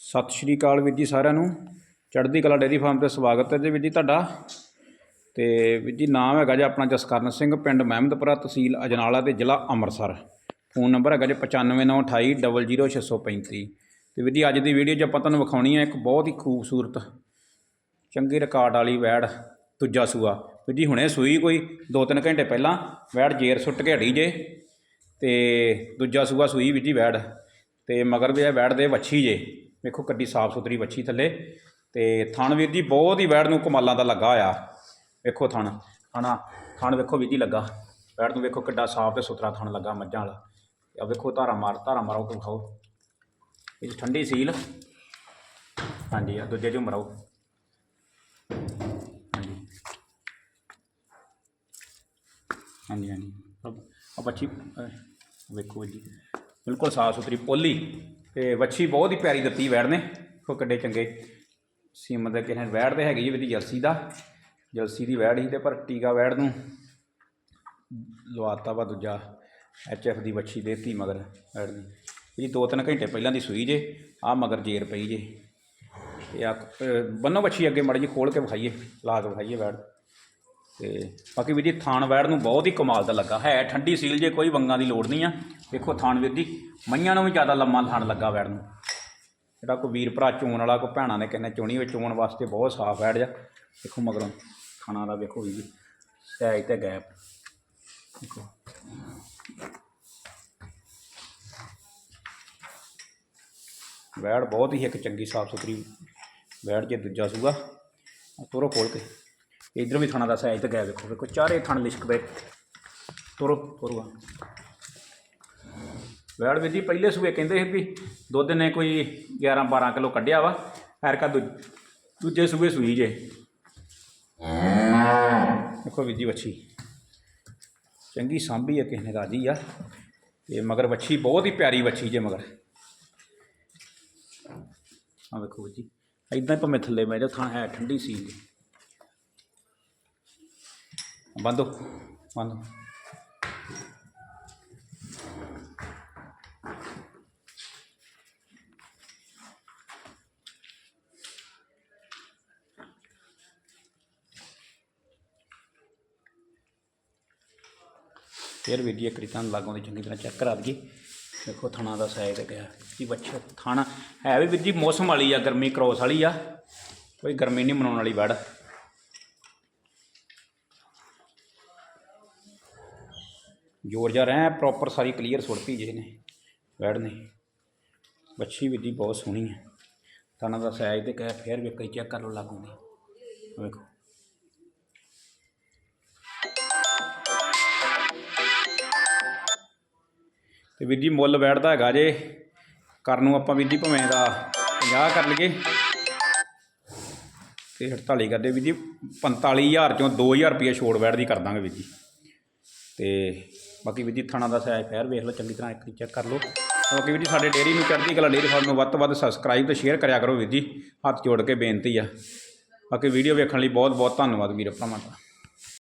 ਸਤਿ ਸ਼੍ਰੀ ਅਕਾਲ ਵੀਰ ਜੀ ਸਾਰਿਆਂ ਨੂੰ। ਚੜ੍ਹਦੀ ਕਲਾ ਡੇਅਰੀ ਫਾਰਮ ਤੇ ਸਵਾਗਤ ਹੈ ਜੀ ਵੀਰ ਜੀ ਤੁਹਾਡਾ। ਤੇ ਵੀਰ ਜੀ ਨਾਮ ਹੈਗਾ ਜੀ ਆਪਣਾ ਜਸਕਰਨ ਸਿੰਘ, ਪਿੰਡ ਮਹਿਮਦਪੁਰਾ ਤਹਿਸੀਲ ਅਜਨਾਲਾ ਤੇ ਜ਼ਿਲ੍ਹਾ ਅੰਮ੍ਰਿਤਸਰ। ਫੋਨ ਨੰਬਰ ਹੈਗਾ ਜੀ 9598000635 ਤੇ ਵੀਰ ਜੀ ਅੱਜ ਦੀ ਵੀਡੀਓ 'ਚ ਆਪਾਂ ਤੁਹਾਨੂੰ ਵਿਖਾਉਣੀ ਹੈ ਇੱਕ ਬਹੁਤ ਹੀ ਖੂਬਸੂਰਤ, ਚੰਗੀ ਰਿਕਾਰਡ ਵਾਲੀ ਵੈੜ, ਦੂਜਾ ਸੂਆ। ਵੀਰ ਜੀ ਹੁਣੇ ਸੂਈ ਕੋਈ 2-3 ਘੰਟੇ ਪਹਿਲਾਂ, ਵੈੜ ਜੇਰ ਸੁੱਟ ਕੇ ਹਟੀ ਜੇ। ਤੇ ਦੂਜਾ ਸੂਆ ਸੂਈ ਵੀਰ ਜੀ ਵੈੜ। ਤੇ ਮਗਰ ਵੀ ਇਹ ਵੈੜ ਦੇ ਵੱਛੀ ਜੇ। ਵੇਖੋ ਕੱਡੀ ਸਾਫ਼ ਸੁਥਰੀ ਵੱਛੀ ਥੱਲੇ ਤੇ ਥਣ ਵੀਰ ਜੀ ਬਹੁਤ ਹੀ ਵੈੜ ਨੂੰ ਕਮਾਲਾਂ ਦਾ ਲੱਗਾ ਹੋਇਆ। ਵੇਖੋ ਥਣ ਹਨਾ ਥਣ ਵੇਖੋ ਵੀਰ ਜੀ ਲੱਗਾ। ਵੈੜ ਨੂੰ ਵੇਖੋ ਕਿੱਡਾ ਸਾਫ਼ ਤੇ ਸੁਥਰਾ ਥਣ ਲੱਗਾ ਮੱਝਾਂ ਵਾਲਾ। ਆ ਵੇਖੋ ਧਾਰਾ ਮਾਰ ਧਾਰਾ ਮਾਰੋ ਤੇ ਖਾਓ ਇਹ ਠੰਡੀ ਸੀਲ। ਹਾਂਜੀ ਆ ਦੂਜੇ ਚੋਂ ਮਰਾਓ ਹਾਂਜੀ। ਹਾਂਜੀ ਹਾਂਜੀ। ਆ ਬੱਚੀ ਅਹ, ਵੇਖੋ ਜੀ। ਬਿਲਕੁਲ ਸਾਫ਼ ਸੁਥਰੀ ਪੋਲੀ। ਤੇ ਵੱਛੀ ਬਹੁਤ ਹੀ ਪਿਆਰੀ ਦਿੱਤੀ ਵੈੜ ਨੇ। ਕੋ ਕੱਡੇ ਚੰਗੇ। ਸੀਮਤ ਦੇ ਕਿਸੇ ਨੇ ਵੈੜ ਦੇ ਹੈਗੀ ਜੀ ਵੀ ਜਲਸੀ ਦਾ। ਜਲਸੀ ਦੀ ਵੈੜ ਸੀ ਤੇ ਪਰ ਟੀਕਾ ਵੈੜ ਨੂੰ ਲਵਾਤਾ ਵਾ ਦੂਜਾ। ਐਚ ਐਫ ਦੀ ਵੱਛੀ ਦੇਤੀ ਮਗਰ ਵੈੜ ਦੀ। ਇਹ ਦੋ ਤਿੰਨ ਘੰਟੇ ਪਹਿਲਾਂ ਦੀ ਸੂਈ ਜੇ। ਆ ਮਗਰ ਜੇਰ ਪਈ ਜੇ। ਤੇ ਆ ਬੰਨੋ ਵੱਛੀ ਅੱਗੇ ਮੜੀ ਜੀ ਖੋਲ ਕੇ ਵਿਖਾਈਏ। ਲਾ ਕੇ ਵਿਖਾਈਏ ਵੈੜ। ਤੇ ਬਾਕੀ ਵੀਰ ਜੀ, ਥਾਣ ਵੈੜ ਨੂੰ ਬਹੁਤ ਹੀ ਕਮਾਲ ਦਾ ਲੱਗਾ। ਹੈ ਠੰਡੀ ਸੀਲ ਜੇ, ਕੋਈ ਵੰਗਾਂ ਦੀ ਲੋੜ ਨਹੀਂ ਆ। ਦੇਖੋ ਥਾਣ ਵੀਰ ਜੀ, ਮਈਆਂ ਨੂੰ ਵੀ ਜ਼ਿਆਦਾ ਲੰਮਾ ਥਾਣ ਲੱਗਾ ਵੈੜ ਨੂੰ। ਜਿਹੜਾ ਕੋਈ ਵੀਰ ਭਰਾ ਚੋਣ ਵਾਲਾ, ਕੋਈ ਭੈਣਾਂ ਨੇ ਕਹਿੰਦੇ ਚੋਣੀ ਵਿੱਚ ਚੋਣ ਵਾਸਤੇ ਬਹੁਤ ਸਾਫ਼ ਵੈੜ ਜਾ ਦੇਖੋ ਮਗਰੋਂ ਥਾਣਾ ਦਾ ਵੇਖੋ ਵੀਰ ਜੀ ਸਾਈਜ਼ ਤੇ ਗੈਪ। ਦੇਖੋ। ਵੈੜ ਬਹੁਤ ਹੀ ਇੱਕ ਚੰਗੀ ਸਾਫ਼ ਸੁਥਰੀ ਵੈੜ ਜੇ ਦੂਜਾ ਸੂਗਾ ਤੋਰੋ ਖੋਲ ਕੇ। ਇਧਰ ਵੀ ਥਾਣਾ ਦਾ ਸਾਈਜ਼ ਤੇ ਗਿਆ ਵੇਖੋ ਵੇਖੋ, ਚਾਰੇ ਥਣ ਲਿਸ਼ਕ ਪਏ। ਤੁਰੋ, ਤੋਰੋ। ਵੈੜ ਵੀਰ ਜੀ, ਪਹਿਲੇ ਸੂਏ ਕਹਿੰਦੇ ਸੀ ਵੀ ਦੁੱਧ ਨੇ ਕੋਈ 11 12 ਕਿਲੋ ਕੱਢਿਆ ਵਾ, ਐਰਕਾ ਦੂ, ਦੂਜੇ ਸੂਏ ਸੂਈ ਜੇ। ਦੇਖੋ ਵੀਰ ਜੀ, ਵੱਛੀ। ਚੰਗੀ ਸਾਂਭੀ ਹੈ ਕਿਸੇ ਨੇ ਰਾਜੀ ਆ। ਤੇ ਮਗਰ ਵੱਛੀ, ਬਹੁਤ ਹੀ ਪਿਆਰੀ ਵੱਛੀ ਜੇ ਮਗਰ। ਆ ਵੇਖੋ ਵੀਰ ਜੀ ਇਦਾਂ ਹੀ ਭਾਵੇਂ ਥੱਲੇ ਮੈਂ ਜਾ ਥਾਂ ਹੈ ਠੰਡੀ ਸੀ ਜੀ। ਬੰਦੋ ਬੰਦੋ। ਫਿਰ ਵੀ ਜੀ ਇੱਕ ਰਿਤਾਂ ਲਾਗੋਂ ਦੀ ਚੰਗੀ ਤਰ੍ਹਾਂ ਚੈੱਕ ਕਰਾ ਦਈਏ। ਦੇਖੋ ਥਣਾ ਦਾ ਸਾਈਜ਼ ਗਿਆ ਜੀ ਬੱਚਾ ਥਾਣਾ ਹੈ ਵੀ ਵੀਰ ਜੀ, ਮੌਸਮ ਵਾਲੀ ਆ, ਗਰਮੀ ਕਰੋਸ ਵਾਲੀ ਆ। ਕੋਈ ਗਰਮੀ ਨਹੀਂ ਮਨਾਉਣ ਵਾਲੀ ਵੜ। ਜੋਰ ਜਾ ਰਿਹਾ ਪ੍ਰੋਪਰ ਸਾਰੀ ਕਲੀਅਰ ਸੁੱਟਤੀ ਜੇ ਨੇ ਵੈੜ ਨੇ ਬੱਚੀ ਵੀ ਬਹੁਤ ਸੋਹਣੀ ਹੈ ਥਾਣਾ ਦਾ ਸਾਈਜ਼ ਤੇ ਕਹਿ ਫੇਰ ਵੀ ਕਈ ਚੈੱਕ ਕਰ ਲਓ, ਲਾਗੋਂ ਵੇਖੋ। ਤੇ ਵੀਰ ਜੀ, ਮੁੱਲ ਬੈਠਦਾ ਹੈਗਾ ਜੇ। ਕਰਨ ਨੂੰ ਆਪਾਂ ਵੀਰ ਜੀ ਭਵੇਂ ਦਾ 50 ਕਰ ਲਈਏ। ਤੇ 48 ਕਰਦੇ ਵੀਰ ਜੀ 45000 ਚੋਂ 2000 ਰੁਪਏ ਛੋੜ ਬੈਠ ਦੀ ਕਰ ਦਾਂਗੇ ਵੀਰ ਜੀ। ਤੇ ਬਾਕੀ ਵੀਰ ਜੀ ਥਾਣਾ ਦਾ ਸਾਇਜ਼ ਫੇਰ ਵੇਖ ਲਓ, ਚੰਗੀ ਤਰ੍ਹਾਂ ਇੱਕ ਵਾਰੀ ਚੈੱਕ ਕਰ ਲਓ। ਬਾਕੀ ਵੀਰ ਜੀ ਸਾਡੇ ਡੇਅਰੀ ਨੂੰ ਚੜ੍ਹਦੀ ਕਲਾ ਡੇਅਰੀ ਫਾਰਮ ਨੂੰ ਵੱਧ ਤੋਂ ਵੱਧ ਸਬਸਕ੍ਰਾਈਬ ਤੇ ਸ਼ੇਅਰ ਕਰਿਆ ਕਰੋ ਵੀਰ ਜੀ। ਹੱਥ ਜੋੜ ਕੇ ਬੇਨਤੀ ਆ। ਬਾਕੀ ਵੀਡੀਓ ਵੇਖਣ ਲਈ ਬਹੁਤ ਬਹੁਤ ਧੰਨਵਾਦ ਵੀਰ ਭਰਾਵਾਂ ਦਾ।